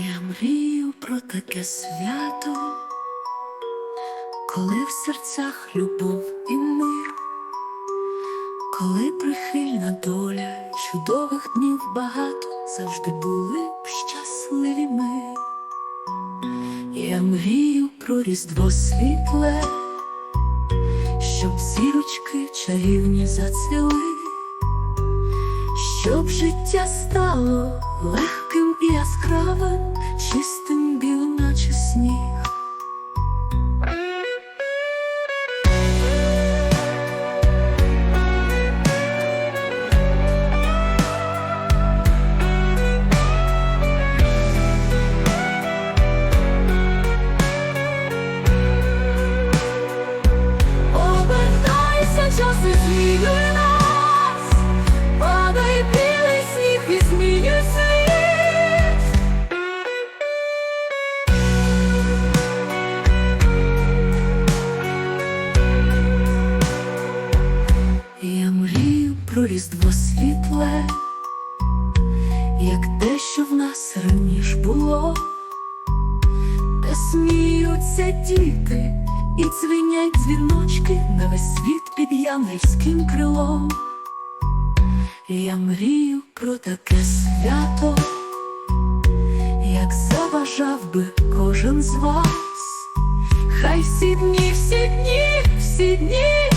Я мрію про таке свято, коли в серцях любов і мир, коли прихильна доля чудових днів багато завжди були б щасливі ми. Я мрію про різдво світле, щоб зірочки чарівні зацвіли, щоб життя стало легким і яскравим, чистим про різдво світле, як те, що в нас раніше було, де сміються діти і дзвенять дзвіночки на весь світ під янгельським крилом. Я мрію про таке свято, як забажав би кожен з вас. Хай всі дні, всі дні, всі дні,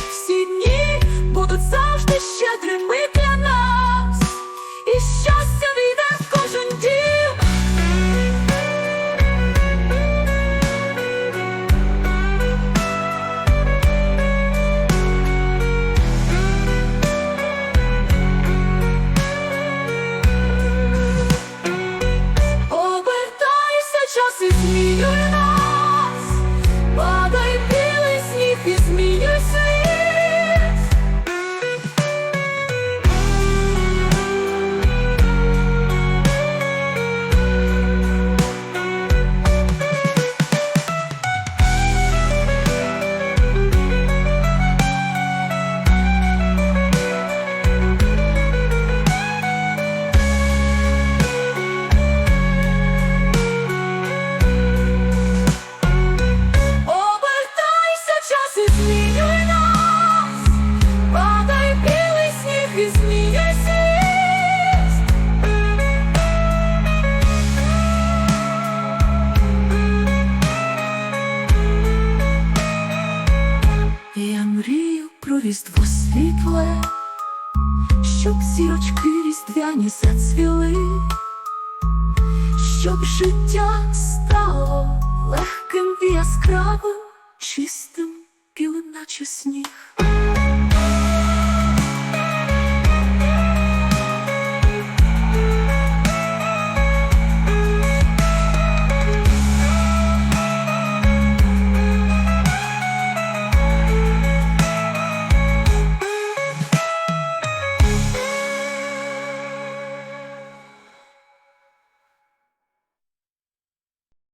різдво світле, щоб зірочки різдвяні зацвіли, щоб життя стало легким і яскравим, чистим білим, наче сніг.